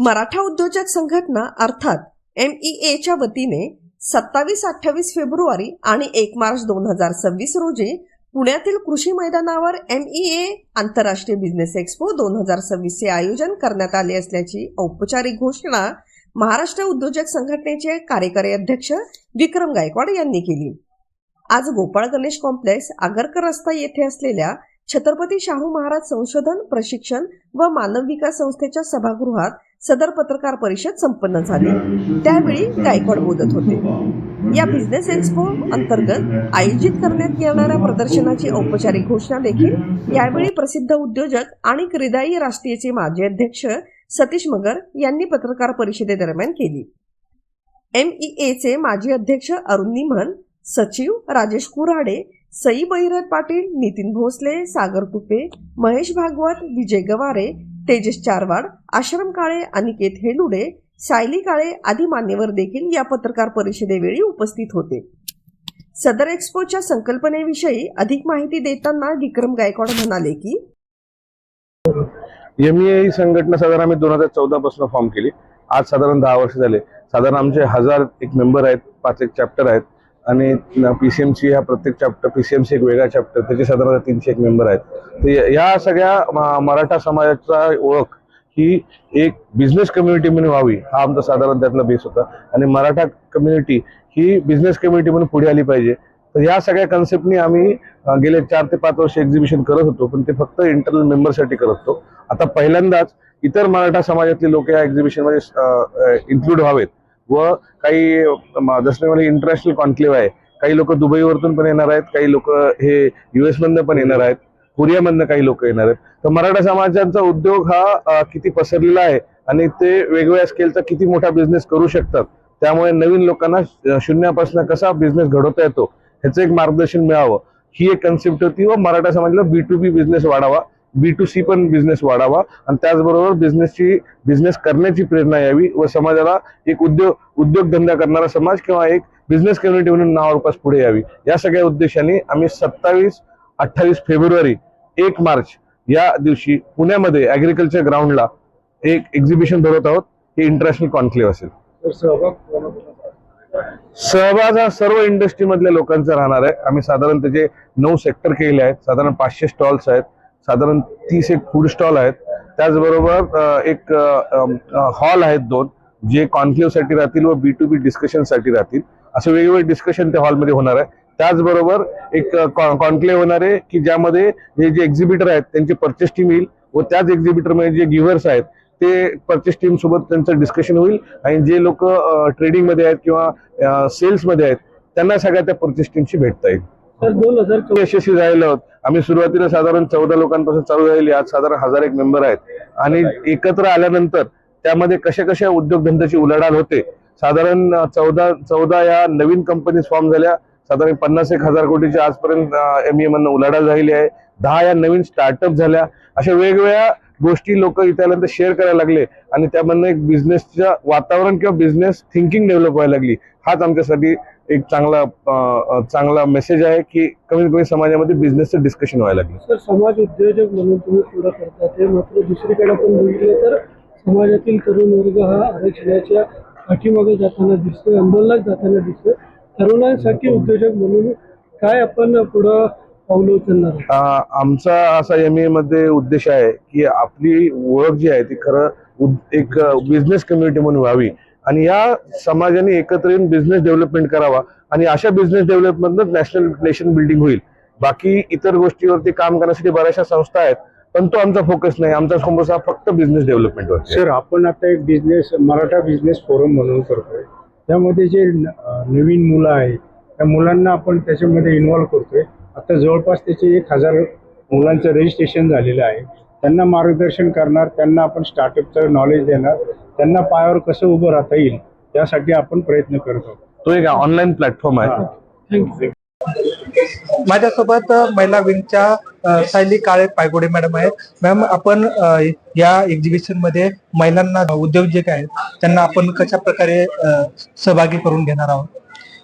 मराठा उद्योजक संघटना अर्थात एम ई एच्या वतीने सत्तावीस अठ्ठावीस फेब्रुवारी आणि एक मार्च दोन हजार सव्वीस रोजी पुण्यातील कृषी मैदानावर एम ई ए आंतरराष्ट्रीय बिझनेस एक्स्पो दोन हजार सव्वीसचे आयोजन करण्यात आले असल्याची औपचारिक घोषणा महाराष्ट्र उद्योजक संघटनेचे कार्यकारी अध्यक्ष विक्रम गायकवाड यांनी केली. आज गोपाळ गणेश कॉम्प्लेक्स आगरकर रस्ता येथे असलेल्या छत्रपती शाहू महाराज संशोधन प्रशिक्षण व मानव विकास संस्थेच्या सभागृहात सदर पत्रकार परिषद संपन्न झाली. त्यावेळी गायकवाड बोलत होते. या बिझनेस एक्सपो अंतर्गत आयोजित करण्यात येणाऱ्या प्रदर्शनाची औपचारिक घोषणा देखील यावेळी प्रसिद्ध उद्योजक आणि क्रीडाई राष्ट्रीयचे माजी अध्यक्ष सतीश मगर यांनी पत्रकार परिषदेदरम्यान केली. एमईएचे माजी अध्यक्ष अरुण निमन सचिव राजेश कुऱ्हाडे सई बहिरथ पाटील नितीन भोसले सागर तुपे महेश भागवत विजय गवारे तेजस चारवाड आश्रम काळे अनिकेत हेलुडे सायली काळे आदी मान्यवर देखील या पत्रकार परिषदेवेळी उपस्थित होते. सदर एक्स्पोच्या संकल्पनेविषयी अधिक माहिती देताना विक्रम गायकवाड म्हणाले की एम ही संघटना साधारण आम्ही दोन हजार चौदा पासून फॉर्म केली. आज साधारण दहा वर्ष झाले. साधारण आमचे हजार एक मेंबर आहेत पाच एक चॅप्टर आहेत. आणि पी सी एमची हा प्रत्येक चॅप्टर पी सी पीसीएमसी एक वेगळा चॅप्टर त्याचे साधारण तीनशे एक मेंबर आहेत. तर या सगळ्या मराठा समाजाचा ओळख ही एक बिझनेस कम्युनिटी म्हणून व्हावी हा आमचा साधारण त्यातला बेस होता. आणि मराठा कम्युनिटी ही बिझनेस कम्युनिटी म्हणून पुढे आली पाहिजे. तर या सगळ्या कन्सेप्टनी आम्ही गेले चार ते पाच वर्ष एक्झिबिशन करत होतो पण ते फक्त इंटरनल मेंबरसाठी करत होतो. आता पहिल्यांदाच इतर मराठा समाजातले लोक या एक्झिबिशनमध्ये इन्क्लूड व्हावेत. व काही जसं म्हणजे इंटरनॅशनल कॉन्क्लेव्ह आहे. काही लोक दुबईवरतून पण येणार आहेत काही लोक हे युएस मधनं पण येणार आहेत कोरियामधनं काही लोक येणार आहेत. तर मराठा समाजाचा उद्योग हा किती पसरलेला आहे आणि ते वेगवेगळ्या स्केलचा किती मोठा बिझनेस करू शकतात त्यामुळे नवीन लोकांना शून्यापासून कसा बिझनेस घडवता येतो ह्याचं एक मार्गदर्शन मिळावं. ही एक कन्सेप्ट होती व मराठा समाजाला बी टू बी बिझनेस वाढावा बी टू सी पण बिझनेस वाढावा. आणि त्याचबरोबर बिझनेसची बिझनेस करण्याची प्रेरणा यावी व समाजाला एक उद्योग उद्योगधंदा करणारा समाज किंवा एक बिझनेस कम्युनिटी म्हणून नावारूपास पुढे यावी. या सगळ्या उद्देशाने आम्ही सत्तावीस अठ्ठावीस फेब्रुवारी एक मार्च या दिवशी पुण्यामध्ये ॲग्रिकल्चर ग्राउंडला एक एक्झिबिशन भरवत आहोत. हे इंटरनॅशनल कॉन्क्लेव्ह असेल. सहभाग हा सर्व इंडस्ट्री मधल्या लोकांचा राहणार आहे. आम्ही साधारण त्याचे नऊ सेक्टर केले आहेत. साधारण पाचशे स्टॉल्स आहेत. साधारण तीस एक फूड स्टॉल आहेत. त्याचबरोबर एक हॉल आहेत दोन जे कॉन्क्लेव्हसाठी राहतील व बी टू बी डिस्कशनसाठी राहतील. असे वेगवेगळे डिस्कशन त्या हॉलमध्ये होणार आहे. त्याचबरोबर एक कॉन्क्लेव्ह होणार आहे की ज्यामध्ये हे जे एक्झिबिटर आहेत त्यांची परचेस टीम येईल व त्याच एक्झिबिटरमध्ये जे गिव्हर्स आहेत ते परचेस टीम सोबत त्यांचं डिस्कशन होईल आणि जे लोक ट्रेडिंगमध्ये आहेत किंवा सेल्समध्ये आहेत त्यांना सगळ्या त्या परचेस टीमशी भेटता येईल. दोन हजार यशस्वी झालेलो आहोत. आम्ही सुरुवातीला साधारण चौदा लोकांपासून चालू झालेली आज साधारण हजार एक मेंबर आहेत. आणि एकत्र आल्यानंतर त्यामध्ये कशा कशा उद्योगधंद्याची उलाढाल होते? साधारण चौदा चौदा या नवीन कंपनीज फॉर्म झाल्या. साधारण पन्नास एक हजार कोटीची आजपर्यंत एम मधनं उलाढाल झालेली आहे. दहा या नवीन स्टार्टअप झाल्या. अशा वेगवेगळ्या गोष्टी लोक इथे आल्यानंतर शेअर करायला लागले आणि त्यामधनं एक बिझनेसचं वातावरण किंवा बिझनेस थिंकिंग डेव्हलप व्हायला लागली. हाच आमच्यासाठी एक चांगला चांगला मेसेज आहे की कमीत कमी समाजामध्ये बिझनेसचं डिस्कशन व्हायला लागलं. सर समाज उद्योजक म्हणून तुम्ही पुढे करता ते मात्र दुसरीकडे पण बघितलं तर समाजातील तरुण वर्ग हा आरक्षणाच्या पाठीमागे जाताना दिसतोय आंदोलनात जाताना दिसतोय. तरुणांसाठी उद्योजक म्हणून काय आपण पुढं पावलं उचलणार आमचा असा एम ए मध्ये उद्देश आहे की आपली ओळख जी आहे ती खरं एक बिझनेस कम्युनिटी म्हणून व्हावी. आणि या समाजाने एकत्र येऊन बिझनेस डेव्हलपमेंट करावा आणि अशा business development national nation building होईल. बाकी इतर गोष्टीवरती काम करण्यासाठी बऱ्याचशा संस्था आहेत पण तो आमचा फोकस नाही. आमचा फोकस हा फक्त बिझनेस डेव्हलपमेंटवर सर आपण आता एक बिझनेस मराठा बिझनेस फोरम म्हणून करतोय. त्यामध्ये जे नवीन मुलं आहेत त्या मुलांना आपण त्याच्यामध्ये इन्व्हॉल्व करतोय. आता जवळपास त्याचे एक हजार मुलांचं रजिस्ट्रेशन झालेलं आहे. त्यांना मार्गदर्शन करणार त्यांना आपण स्टार्टअपचं नॉलेज देणार त्यांना पायावर कसं उभं राहता येईल यासाठी आपण प्रयत्न करतो तो एक ऑनलाईन प्लॅटफॉर्म आहे. थँक्यू माझ्यासोबत महिला विंगच्या सायली काळे पायगोडे मॅडम आहेत. मॅम आपण या एक्झिबिशनमध्ये महिलांना उद्योजक आहेत त्यांना आपण कशा प्रकारे सहभागी करून घेणार आहोत?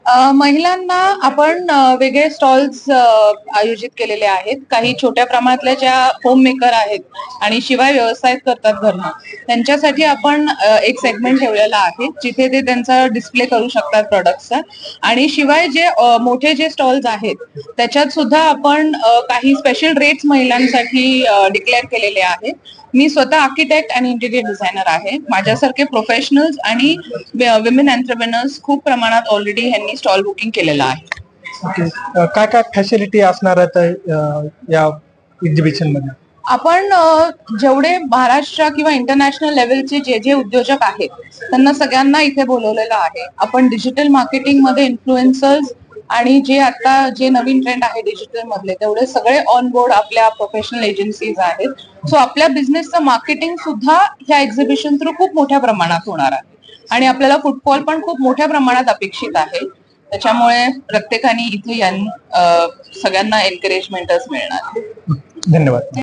महिलांना आपण वेगळे स्टॉल्स आयोजित केलेले आहेत. काही छोट्या प्रमाणातल्या ज्या होम मेकर आहेत आणि शिवाय व्यवसाय करतात घरनं त्यांच्यासाठी आपण एक सेगमेंट ठेवलेला आहे जिथे ते त्यांचा डिस्प्ले करू शकतात प्रॉडक्टचा आणि शिवाय जे मोठे जे स्टॉल्स आहेत त्याच्यात सुद्धा आपण काही स्पेशल रेट्स महिलांसाठी डिक्लेअर केलेले आहेत मी स्वतः आर्किटेक्ट आणि इंटिरियर डिझायनर आहे. माझ्यासारखे प्रोफेशनल्स आणि विमेन एंटरप्रेनर्स खूप प्रमाणात ऑलरेडी ह्यांनी स्टॉल बुकिंग केलेलं आहे. ओके अ, काय काय फॅसिलिटी असणार आहेत अ, या एक्झिबिशनमध्ये आपण अ, जेवढे महाराष्ट्र किंवा इंटरनॅशनल लेवलचे जे जे उद्योजक आहेत त्यांना सगळ्यांना इथे बोलवलेलं आहे. आपण डिजिटल मार्केटिंगमध्ये इन्फ्लुएन्सर्स आणि जे आता जे नवीन ट्रेंड आहे डिजिटल मधले तेवढे सगळे ऑन बोर्ड आपल्या प्रोफेशनल एजन्सीज आहेत. सो आपल्या बिझनेसचं मार्केटिंग सुद्धा ह्या एक्झिबिशन थ्रू खूप मोठ्या प्रमाणात होणार आहे. आणि आपल्याला फुटफॉल पण खूप मोठ्या प्रमाणात अपेक्षित आहे. त्याच्यामुळे प्रत्येकाने इथे सगळ्यांना एनकरेजमेंटच मिळणार. धन्यवाद.